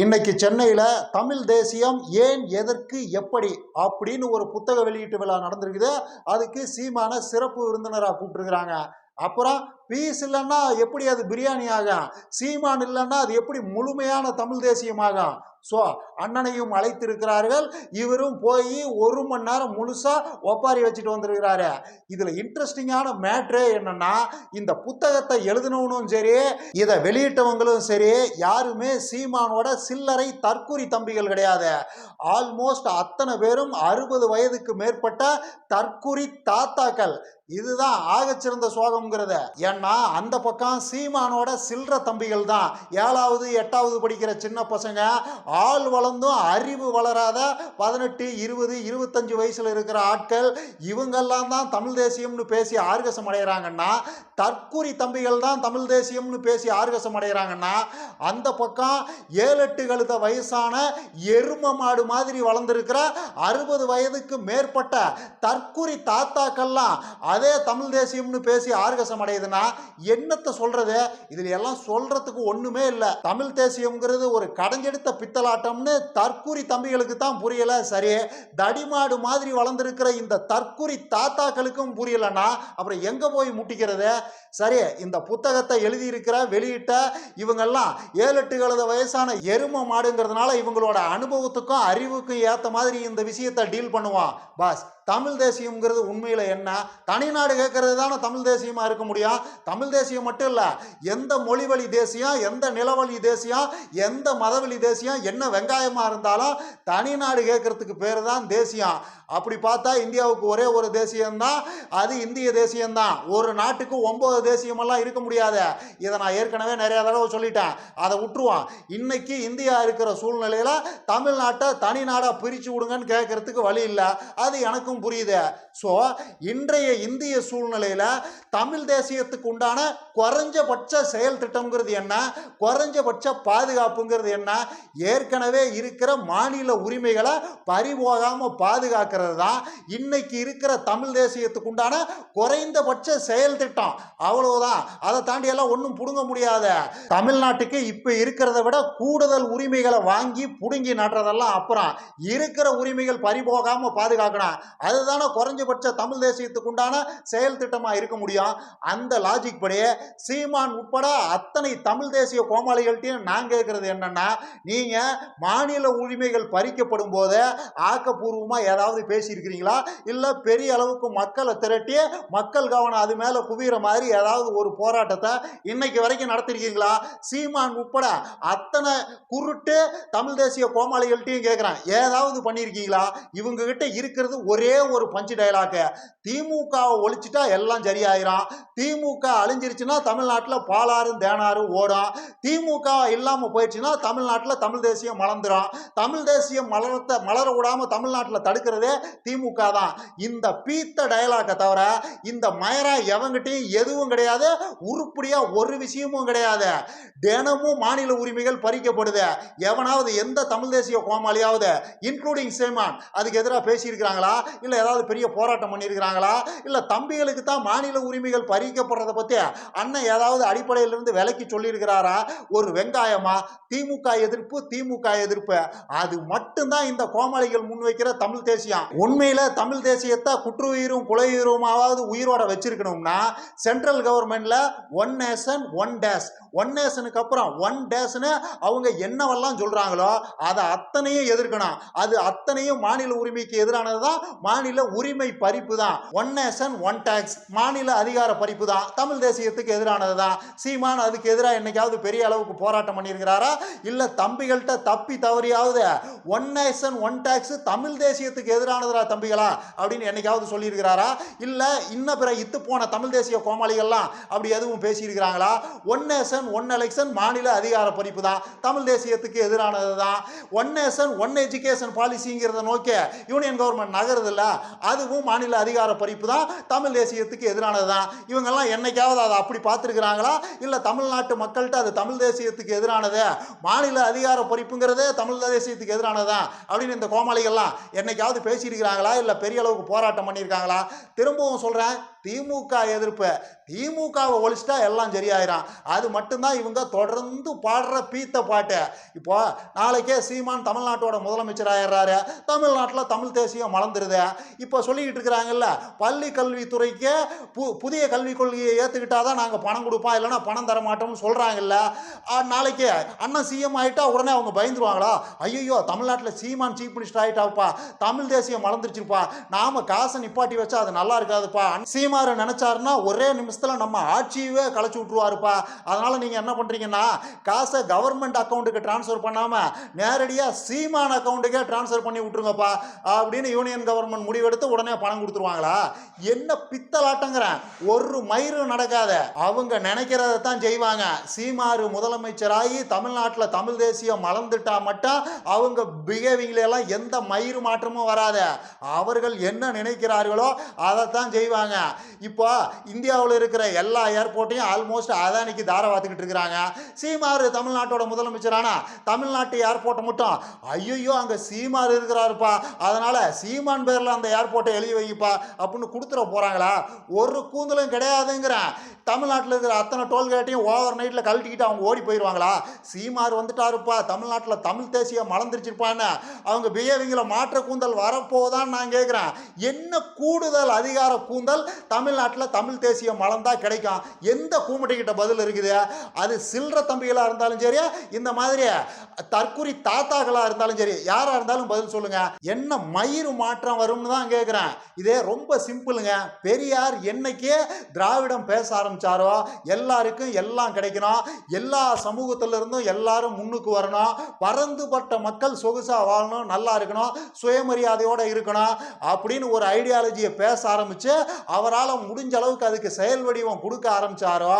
இன்னைக்கு சென்னையில் தமிழ் தேசியம் ஏன் எதற்கு எப்படி அப்படின்னு ஒரு புத்தக வெளியீட்டு விழா நடந்திருக்குது. அதுக்கு சீமான சிறப்பு விருந்தினராக கூப்பிட்டுருக்குறாங்க. அப்புறம் பீஸ் இல்லைன்னா எப்படி அது பிரியாணி ஆகும்? சீமான் இல்லைன்னா அது எப்படி முழுமையான தமிழ் தேசியமாகும் ஸோ அண்ணனையும் அழைத்திருக்கிறார்கள். இவரும் போய் ஒரு மணி நேரம் முழுசாக ஒப்பாரி வச்சுட்டு வந்திருக்கிறாரு. இதில் இன்ட்ரெஸ்டிங்கான மேட்ரே என்னன்னா இந்த புத்தகத்தை எழுதினவனும் சரி இதை வெளியிட்டவங்களும் சரி யாருமே சீமானோட சில்லறை தற்கூரி தம்பிகள் கிடையாது. ஆல்மோஸ்ட் அத்தனை பேரும் அறுபது வயதுக்கு மேற்பட்ட தற்கூரி தாத்தாக்கள். இதுதான் ஆகச்சிறந்த சோகம்ங்கிறத. ஏன்னா அந்த பக்கம் சீமானோட சில்லற தம்பிகள் தான். ஏழாவது எட்டாவது படிக்கிற சின்ன பசங்க ஆள் வளர்ந்தும் அறிவு வளராத பதினெட்டு இருபது இருபத்தஞ்சு வயசுல இருக்கிற ஆட்கள் இவங்கெல்லாம் தான் தமிழ் தேசியம்னு பேசி ஆர்கசம் அடைகிறாங்கன்னா தற்குறி தம்பிகள் தான் தமிழ் தேசியம்னு பேசி ஆர்கசம் அடைகிறாங்கன்னா அந்த பக்கம் ஏழு எட்டு கழுத வயசான எரும மாடு மாதிரி வளர்ந்துருக்கிற அறுபது வயதுக்கு மேற்பட்ட தற்குறி தாத்தாக்கள்லாம் அதே தமிழ் தேசியம்னு பேசி ஆர்கசம் அடையுதுன்னா என்னத்தை சொல்றது? இதுல எல்லாம் சொல்றதுக்கு ஒண்ணுமே இல்லை. தமிழ் தேசியம்ங்கிறது ஒரு கடைஞ்செடுத்த பித்தலாட்டம்னு தற்கூரி தம்பிகளுக்கு தான் புரியல. சரி தடிமாடு மாதிரி வளர்ந்துருக்கிற இந்த தற்கூரி தாத்தாக்களுக்கும் புரியலன்னா அப்புறம் எங்க போய் முட்டிக்கிறது? சரி இந்த புத்தகத்தை எழுதியிருக்கிற வெளியிட்ட இவங்கெல்லாம் ஏழு எட்டு கழுத வயசான எரும மாடுங்கிறதுனால இவங்களோட அனுபவத்துக்கும் அறிவுக்கும் ஏற்ற மாதிரி இந்த விஷயத்தை டீல் பண்ணுவான். பாஸ். தமிழ் தேசியம்ங்கிறது உண்மையில் என்ன? தனிநாடு கேட்கறது தானே தமிழ் தேசியமாக இருக்க முடியும்? தமிழ் தேசியம் மட்டும் இல்லை எந்த மொழி வழி தேசியம் எந்த நிலவழி தேசியம் எந்த மதவழி தேசியம் என்ன வெங்காயமாக இருந்தாலும் தனிநாடு கேட்கறதுக்கு பேர் தான் தேசியம். அப்படி பார்த்தா இந்தியாவுக்கு ஒரே ஒரு தேசியம்தான் அது இந்திய தேசியம்தான். ஒரு நாட்டுக்கு ஒன்பது தேசியமெல்லாம் இருக்க முடியாது. இதை நான் ஏற்கனவே நிறைய தடவை சொல்லிட்டேன். அதை விட்டுருவோம். இன்னைக்கு இந்தியா இருக்கிற சூழ்நிலையில் தமிழ்நாட்டை தனிநாடாக பிரித்து விடுங்கன்னு கேட்கறதுக்கு வழி இல்லை. அது எனக்கும் புரியுது. ஸோ இன்றைய இந்திய சூழ்நிலையில் தமிழ் தேசியத்துக்கு உண்டான குறைஞ்சபட்ச செயல் திட்டம்ங்கிறது என்ன? குறைஞ்சபட்ச பாதுகாப்புங்கிறது என்ன? ஏற்கனவே இருக்கிற மாநில உரிமைகளை பறிபோகாமல் பாதுகாக்கிறது தான். இன்னைக்கு இருக்கிற தமிழ் தேசியத்துக்கு உண்டான குறைந்தபட்ச செயல் திட்டம். அவ்வளவுதான். அதை தாண்டி எல்லாம் ஒன்றும் பிடுங்க முடியாத. தமிழ்நாட்டுக்கு இப்போ இருக்கிறத விட கூடுதல் உரிமைகளை வாங்கி பிடுங்கி நடுறதெல்லாம் அப்புறம். இருக்கிற உரிமைகள் பறிபோகாமல் பாதுகாக்கணும். அதுதானே குறைஞ்சபட்ச தமிழ் தேசியத்துக்கு உண்டான செயல் திட்டமாக இருக்க முடியும்? அந்த லாஜிக் படி சீமான் உட்பட அத்தனை தமிழ் தேசிய கோமாளிகள்ட்டையும் நான் கேட்குறது என்னன்னா நீங்கள் மாநில உரிமைகள் பறிக்கப்படும் போது ஆக்கப்பூர்வமாக ஏதாவது பேசியிருக்கிறீங்களா? இல்லை பெரிய அளவுக்கு மக்களை திரட்டி மக்கள் கவனம் அது மேலே குவிகிற மாதிரி ஏதாவது ஒரு போராட்டத்தை இன்னைக்கு வரைக்கும் நடத்திருக்கீங்களா? சீமான் உட்பட அத்தனை குருட்டு தமிழ் தேசிய கோமாளிகள்ட்டையும் கேட்குறேன். ஏதாவது பண்ணியிருக்கீங்களா? இவங்ககிட்ட இருக்கிறது ஒரே ஒரு பஞ்சு டயலாக்கு திமுகவை ஒழிச்சிட்டா எல்லாம் சரியாயிரும். திமுக அழிஞ்சிருச்சுன்னா தமிழ்நாட்டில் பாலாறும் தேனாரும் ஓடும். திமுக இல்லாமல் போயிடுச்சுன்னா தமிழ்நாட்டில் தமிழ் தேசியம் மலர்ந்துடும் தமிழ் தேசியம் மலரத்தை மலர விடாம தமிழ்நாட்டில் தடுக்கிறதே திமுக தான். இந்த பீத்த டயலாக்கை தவிர இந்த மயரா எவங்கிட்டையும் எதுவும் கிடையாது. உருப்படியாக ஒரு விஷயமும் கிடையாது. தினமும் மாநில உரிமைகள் பறிக்கப்படுது. எவனாவது எந்த தமிழ் தேசிய கோமாளியாவது இன்க்ளூடிங் சேமான் அதுக்கு எதிராக பேசியிருக்கிறாங்களா? இல்லை ஏதாவது பெரிய போராட்டம் பண்ணியிருக்கிறாங்களா? இல்லை தம்பிகளுக்கு தான் மாநில உரிமைகள் பறிக்கப்படுறத பற்றி அண்ணன் ஏதாவது அடிப்படையிலிருந்து விலைக்கு சொல்லியிருக்கிறாரா? ஒரு வெங்காயமா? திமுக எதிர்ப்பு திமுக எதிர்ப்பு. அது மட்டும்தான் இந்த கோமாளிகள் முன்வைக்கிற தமிழ் தேசியம். உண்மையில தமிழ் தேசியத்தை குற்றுயிரும் குலையுயிருமாவது உயிரோட வச்சிருக்கணும்னா சென்ட்ரல் கவர்மெண்ட்ல one nation one tax one நேஷனுக்கு அப்புறம் ஒன் டேஸ்னு அவங்க என்னவெல்லாம் சொல்றாங்களோ அதை அத்தனையும் எதிர்க்கணும். அது அத்தனையும் மாநில உரிமைக்கு எதிரானது தான் மாநில உரிமை பறிப்பு தான். ஒன் நேஷன் ஒன் டேக்ஸ் மாநில அதிகார பறிப்பு தான். தமிழ் தேசியத்துக்கு எதிரானது தான். சீமான் அதுக்கு எதிராக என்னைக்காவது பெரிய அளவுக்கு போராட்டம் பண்ணியிருக்கிறாரா? இல்லை தம்பிகள்கிட்ட தப்பி தவறியாவது one nation one tax Tamil தேசியத்துக்கு எதிரானதுரா தம்பிகளா? அப்படின்னு என்னைக்காவது சொல்லியிருக்கிறாரா? இல்லை இன்ன பிற இத்து போன தமிழ் தேசிய கோமாளிகள்லாம் அப்படி எதுவும் பேசியிருக்கிறாங்களா? ஒன் நேஷன் ஒன் எலெக்ஷன் மாநில அதிகார பறிப்பு தான். தமிழ் தேசியத்துக்கு எதிரானது தான். ஒன் நேஷன் ஒன் எஜுகேஷன் பாலிசிங்கிறத நோக்கி யூனியன் கவர்மெண்ட் நகருதில்ல இல்ல. அதுவும் மாநில அதிகார பறிப்பு தான். தமிழ் தேசியத்துக்கு எதிரானது தான். இவங்கெல்லாம் என்னைக்காவது அதை அப்படி பார்த்துருக்குறாங்களா? இல்லை தமிழ்நாட்டு மக்கள்கிட்ட அது தமிழ் தேசியத்துக்கு எதிரானது? மாநில அதிகார பறிப்புங்கிறதே தமிழ் தேசியத்துக்கு எதிரானது தான். அப்படின்னு இந்த கோமாளிகள்லாம் என்னைக்காவது பேசியிருக்கிறாங்களா? இல்லை பெரிய அளவுக்கு போராட்டம் பண்ணியிருக்காங்களா? திரும்பவும் சொல்கிறேன் திமுக எதிர்ப்பு திமுகவை ஒழிச்சிட்டா எல்லாம் சரியாயிரும். அது மட்டும்தான் இவங்க தொடர்ந்து பாடுற பீத்த பாட்டு. இப்போ நாளைக்கே சீமான் தமிழ்நாட்டோட முதலமைச்சர் ஆயிடுறாரு. தமிழ்நாட்டில் தமிழ் தேசியம் மலர்ந்துருது இப்போ சொல்லிக்கிட்டு இருக்கிறாங்கல்ல பள்ளி கல்வித்துறைக்கு பு புதிய கல்விக் கொள்கையை ஏற்றுக்கிட்டாதான் நாங்கள் பணம் கொடுப்போம். இல்லைன்னா பணம் தர மாட்டோம்னு சொல்கிறாங்கல்ல நாளைக்கு அண்ணன் சிஎம் ஆகிட்டா உடனே அவங்க பயந்துருவாங்களா? ஐயோ தமிழ்நாட்டில் சீமான் சீஃப் மினிஸ்டர் ஆகிட்டாப்பா தமிழ் தேசியம் மலர்ந்துருச்சுப்பா நாம காசை நிப்பாட்டி வச்சா அது நல்லா இருக்காதுப்பா. சீமாரு நினைச்சாருன்னா ஒரே நிமிஷத்தில் நம்ம ஆட்சியவே கலைச்சு விட்ருவாருப்பா அதனால் நீங்கள் என்ன பண்ணுறீங்கன்னா காசை கவர்மெண்ட் அக்கௌண்ட்டுக்கு ட்ரான்ஸ்ஃபர் பண்ணாமல் நேரடியாக சீமான் அக்கௌண்ட்டுக்கே ட்ரான்ஸ்ஃபர் பண்ணி விட்ருங்கப்பா அப்படின்னு யூனியன் கவர்மெண்ட் முடிவெடுத்து உடனே பணம் கொடுத்துருவாங்களா? என்ன பித்தலாட்டங்கிறேன். ஒரு மயிறு நடக்காத. அவங்க நினைக்கிறத தான் செய்வாங்க. சீமாறு முதலமைச்சராகி தமிழ்நாட்டில் தமிழ் தேசியம் மலர்ந்துட்டா மட்டும் அவங்க பிஹேவிங்லாம் எல்லாம் எந்த மயிறு மாற்றமும் வராது. அவர்கள் என்ன நினைக்கிறார்களோ அதைத்தான் செய்வாங்க. இப்போ இந்தியாவில் இருக்கிற எல்லா ஏர்போர்ட்டையும் ஆல்மோஸ்ட் அதானிக்கு தாரவாத்துக்கிட்டு இருக்கிறாங்க. சீமார் தமிழ்நாட்டோட முதலமைச்சரானா தமிழ்நாட்டு ஏர்போர்ட்டை மட்டும் ஐயோ அங்கே சீமார் இருக்கிறாருப்பா. அதனால் சீமான் பேரில் அந்த ஏர்போர்ட்டை எழுதி வைப்பா அப்படின்னு கொடுத்துட போகிறாங்களா ஒரு கூந்தலும் கிடையாதுங்கிறேன் தமிழ்நாட்டில் இருக்கிற அத்தனை டோல்கேட்டையும் ஓவர் நைட்டில் கழட்டிக்கிட்டு அவங்க ஓடி போயிடுவாங்களா சீமார் வந்துட்டாருப்பா. தமிழ்நாட்டில் தமிழ் தேசியம் மலர்ந்துருச்சிருப்பான்னு. அவங்க பிஹேவிங்கில் மாற்ற கூந்தல் வரப்போதான்னு நான் கேட்குறேன் என்ன கூடுதல் அதிகார கூந்தல் தமிழ்நாட்டில் தமிழ் தேசியம் மலர்ந்தா கிடைக்கும். எந்த கூமுட்டைக்கிட்ட பதில் இருக்குது? அது சில்லற தம்பிகளாக இருந்தாலும் சரி இந்த மாதிரி தற்குறி தாத்தாக்களாக இருந்தாலும் சரி யாராக இருந்தாலும் பதில் சொல்லுங்க. என்ன மயிறு மாற்றம் வரும்னு தான் கேட்குறேன் இதே ரொம்ப சிம்பிளுங்க. பெரியார் என்னைக்கே திராவிடம் பேச ஆரம்பிச்சாரோ எல்லாருக்கும் எல்லாம் கிடைக்கணும். எல்லா சமூகத்திலிருந்தும் எல்லாரும் முன்னுக்கு வரணும். பறந்துபட்ட மக்கள் சொகுசாக வாழணும் நல்லா இருக்கணும் சுயமரியாதையோடு இருக்கணும் அப்படின்னு ஒரு ஐடியாலஜியை பேச ஆரம்பித்து அவரால் முடிஞ்ச அளவுக்கு அதுக்கு செயல் வடிவம் கொடுக்க ஆரம்பிச்சாரோ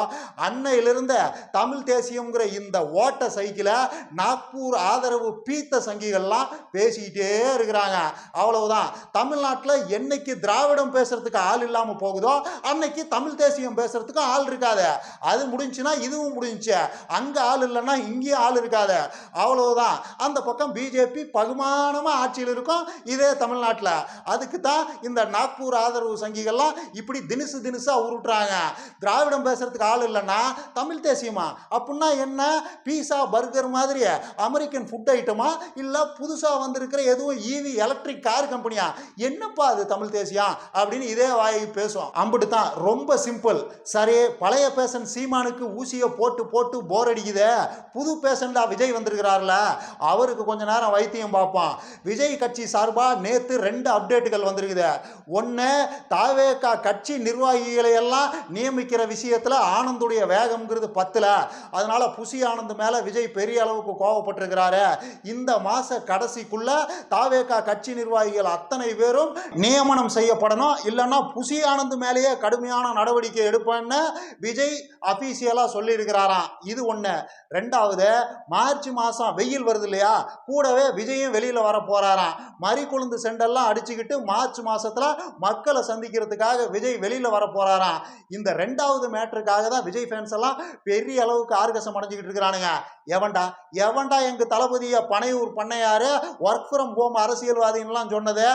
அன்னையிலிருந்த தமிழ் தேசியங்கிற இந்த ஓட்ட சைக்கிளை நாக்பூர் ஆதரவு பீத்த சங்கிகள்லாம் பேசிக்கிட்டே இருக்கிறாங்க. அவ்வளவுதான். தமிழ்நாட்டில் என்னைக்கு திராவிடம் பேசுறதுக்கு ஆள் இல்லாமல் போகுதோ அன்னைக்கு தமிழ் தேசியம் பேசுறதுக்கும் ஆள் இருக்காது. அது முடிஞ்சுன்னா இதுவும் முடிஞ்சுச்சு அங்கே ஆள் இல்லைன்னா இங்கேயும் ஆள் இருக்காது. அவ்வளவுதான். அந்த பக்கம் பிஜேபி பகுமானமாக ஆட்சியில் இருக்கும் இதே தமிழ்நாட்டில். அதுக்கு தான் இந்த நாக்பூர் ஆதரவு சங்கிகள்லாம் இப்படி தினுசு தினுசா உருட்டுறாங்க. திராவிடம் பேசுறதுக்கு ஆள் இல்லைன்னா தமிழ் தேசியமா? அப்படின்னா என்ன? பீஸா பர்கர் மாதிரி அமெரிக்கன் ஃபுட் ஐட்டமா இல்லை புதுசாக வந்திருக்கிற எதுவும் ஈவி எலக்ட்ரிக் கார் கம்பெனியா என்னப்பா அது தமிழ் தேசியம்? அப்படின்னு இதே வாயை பேசும் அம்பிட்டு தான் ரொம்ப சிம்பிள் சரி பழைய பேஷன் சீமானுக்கு ஊசியை போட்டு போட்டு போர் அடிக்குதே. புது பேஷண்டா விஜய் வந்திருக்கிறார்ல. அவருக்கு கொஞ்ச நேரம் வைத்தியம் பார்ப்போம். விஜய் கட்சி சார்பாக நேற்று ரெண்டு அப்டேட்டுகள் வந்திருக்குது. ஒன்று தாவேகா கட்சி கட்சி நிர்வாகிகளை எல்லாம் நியமிக்கிற விஷயத்தில் ஆனந்துடைய வேகம்ங்கிறது பத்தில். அதனால் புசி ஆனந்த் மேலே விஜய் பெரிய அளவுக்கு கோவப்பட்டிருக்கிறாரு. இந்த மாத கடைசிக்குள்ள தாவேகா கட்சி நிர்வாகிகள் அத்தனை பேரும் நியமனம் செய்யப்படணும். இல்லைன்னா புசி ஆனந்த் மேலேயே கடுமையான நடவடிக்கை எடுப்பேன்னு விஜய் அஃபீஷியலாக சொல்லியிருக்கிறாராம். இது ஒன்று ரெண்டாவது மார்ச் மாதம் வெயில் வருது இல்லையா? கூடவே விஜயும் வெளியில் வர போகிறாராம் மறி கொழுந்து செண்டெல்லாம் அடிச்சுக்கிட்டு மார்ச் மாதத்தில் மக்களை சந்திக்கிறதுக்காக விஜய் விஜய் வெளியில் வர போகிறாராம் இந்த ரெண்டாவது மேட்டருக்காக தான் விஜய் ஃபேன்ஸ் எல்லாம் பெரிய அளவுக்கு ஆர்கசம் அடைஞ்சிக்கிட்டு இருக்கிறானுங்க. எவன்டா? எவன்டா எங்கள் தளபதியை பனையூர் பண்ணையார்? ஒர்க் ஃப்ரம் ஹோம் அரசியல்வாதின்லாம் சொன்னது.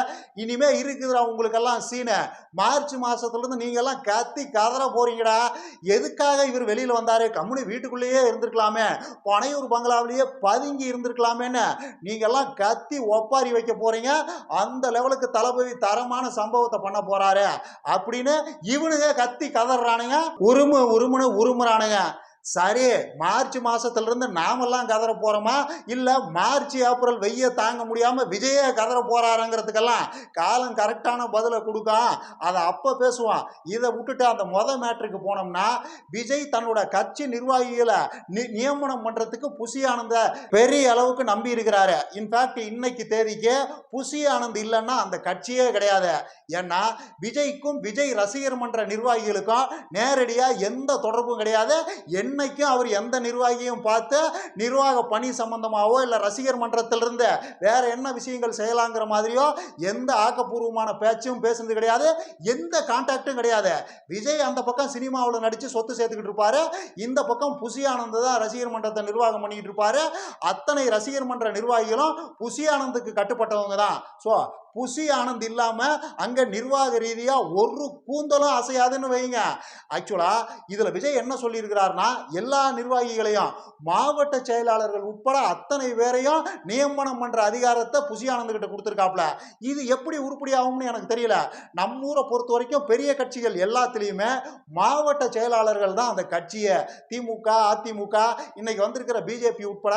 இனிமே இருக்குதுடா உங்களுக்கெல்லாம் சீனு மார்ச் மாதத்துலேருந்து நீங்கள்லாம் கத்தி கதற போகிறீங்கடா எதுக்காக இவர் வெளியில் வந்தார்? கம்முனி வீட்டுக்குள்ளேயே இருந்திருக்கலாமே. பனையூர் பங்களாவிலேயே பதுங்கி இருந்திருக்கலாமேன்னு நீங்கள்லாம் கத்தி ஒப்பாரி வைக்க போகிறீங்க அந்த லெவலுக்கு தளபதி தரமான சம்பவத்தை பண்ண அப்படி அப்படின்னு இவனுங்க கத்தி கதறானுங்க உருமு உருமுன்னு உருமுறானுங்க. சரி மார்ச் மாசத்துல இருந்து நாமெல்லாம் கதற போறோமா? இல்ல மார்ச் ஏப்ரல் வெய்ய தாங்க முடியாம விஜயே கதற போறாருங்கிறதுக்கெல்லாம் காலம் கரெக்டான பதிலை கொடுக்கும் அதை அப்ப பேசுவான். இதை விட்டுட்டு அந்த மொத மேட்ருக்கு போனோம்னா விஜய் தன்னோட கட்சி நிர்வாகிகளை நி- நியமனம் பண்றதுக்கு புசி ஆனந்த பெரிய அளவுக்கு நம்பி இருக்கிறாரு. இன்ஃபேக்ட் இன்னைக்கு தேதிக்கு புசி ஆனந்த் இல்லைன்னா அந்த கட்சியே கிடையாது. ஏன்னா விஜய்க்கும் விஜய் ரசிகர் மன்ற நிர்வாகிகளுக்கும் நேரடியா எந்த தொடர்பும் கிடையாது. என்னைக்கும் அவர் எந்த நிர்வாகியும் பார்த்து நிர்வாக பணி சம்பந்தமாகவோ இல்லை ரசிகர் மன்றத்திலிருந்து வேற என்ன விஷயங்கள் செய்யலாங்கிற மாதிரியோ எந்த ஆக்கப்பூர்வமான பேச்சும் பேசுனது கிடையாது. எந்த கான்டாக்டும் கிடையாது. விஜய் அந்த பக்கம் சினிமாவில் நடித்து சொத்து சேர்த்துக்கிட்டு இருப்பாரு. இந்த பக்கம் புசி ஆனந்த் தான் ரசிகர் மன்றத்தை நிர்வாகம் பண்ணிக்கிட்டு இருப்பாரு. அத்தனை ரசிகர் மன்ற நிர்வாகிகளும் புசி ஆனந்துக்கு கட்டுப்பட்டவங்க தான். ஸோ புசி ஆனந்த் இல்லாமல் அங்கே நிர்வாக ரீதியாக ஒரு கூந்தலும் அசையாதுன்னு வைங்க. ஆக்சுவலாக இதில் விஜய் என்ன சொல்லியிருக்கிறாருன்னா எல்லா நிர்வாகிகளையும் மாவட்ட செயலாளர்கள் உட்பட அத்தனை பேரையும் நியமனம் பண்ணுற அதிகாரத்தை புசி ஆனந்த் கிட்ட கொடுத்துருக்காப்ல. இது எப்படி உருப்படி ஆகும்னு எனக்கு தெரியல. நம்ம ஊரை பொறுத்த வரைக்கும் பெரிய கட்சிகள் எல்லாத்துலேயுமே மாவட்ட செயலாளர்கள் தான் அந்த கட்சியை திமுக அதிமுக இன்னைக்கு வந்திருக்கிற பிஜேபி உட்பட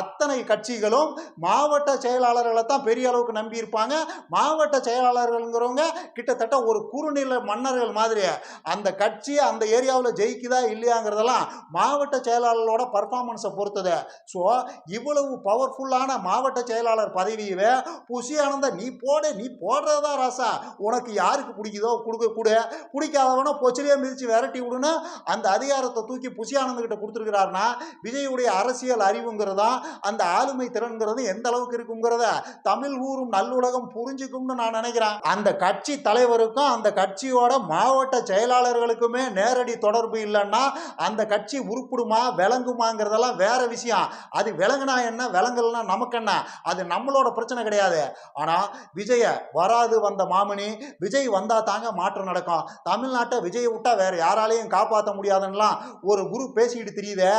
அத்தனை கட்சிகளும் மாவட்ட செயலாளர்களை தான் பெரிய அளவுக்கு நம்பி இருப்பாங்க மாவட்ட செயலாளர்கள்ங்கிறவங்க கிட்டத்தட்ட ஒரு குறுநில மன்னர்கள் மாதிரி அந்த கட்சி அந்த ஏரியாவில் ஜெயிக்குதா இல்லையாங்கிறதெல்லாம் மாவட்ட செயலாளர்களோட பர்ஃபார்மன்ஸை பொறுத்தது. ஸோ இவ்வளவு பவர்ஃபுல்லான மாவட்ட செயலாளர் பதவியவே புசி ஆனந்த நீ போடு நீ போடுறதா ராசா? உனக்கு யாருக்கு பிடிக்குதோ கொடுக்க கொடு. பிடிக்காதவனோ பொச்சிலே மிதிச்சு விரட்டி விடுன்னு அந்த அதிகாரத்தை தூக்கி புசி ஆனந்த் கிட்ட கொடுத்துருக்கிறாருன்னா விஜயுடைய அரசியல் அறிவுங்கிறதா அந்த ஆளுமை திறன்கிறது எந்த அளவுக்கு இருக்குங்கிறத தமிழ் ஊரும் நல்லுலகம் புரிஞ்சுக்கும்னு நான் நினைக்கிறேன். அந்த கட்சி தலைவருக்கும் அந்த கட்சியோட மாவட்ட செயலாளர்களுக்குமே நேரடி தொடர்பு இல்லைன்னா அந்த கட்சி உருப்பிடுமா விளங்குமாங்கிறதெல்லாம் வேற விஷயம். அது விளங்குனா என்ன விளங்கலன்னா நமக்கு என்ன? அது நம்மளோட பிரச்சனை கிடையாது. ஆனால் விஜய வராது வந்த மாமணி விஜய் வந்தால் தாங்க மாற்றம் நடக்கும். தமிழ்நாட்டை விஜய் விட்டால் வேற யாராலையும் காப்பாற்ற முடியாதுன்னெலாம் ஒரு குரு பேசிக்கிட்டு தெரியுதே.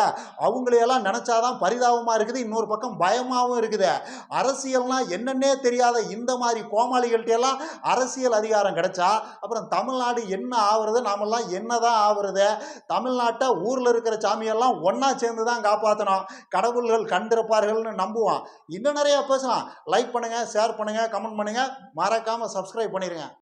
அவங்களையெல்லாம் நினச்சாதான் பரிதாபமாக இருக்குது. இன்னொரு பக்கம் பயமாகவும் இருக்குது. அரசியல்னால் என்னன்னே தெரியாத இந்த மாதிரி கோமாளிகள்கிட்ட எல்லாம் அரசியல் அதிகாரம் கிடைச்சா அப்புறம் தமிழ்நாடு என்ன ஆகுறது நாமெல்லாம் என்னதான் ஆகுறது தமிழ்நாட்டை ஊரில் இருக்கிற சாமியெல்லாம் ஒன்றா சேர்ந்து தான் காப்பாற்றணும் கடவுள்கள் கண்டிருப்பார்கள்னு நம்புவோம் இன்னும் நிறையா பேசலாம். லைக் பண்ணுங்கள் ஷேர் பண்ணுங்கள் கமெண்ட் பண்ணுங்கள் மறக்காமல் சப்ஸ்கிரைப் பண்ணிடுங்க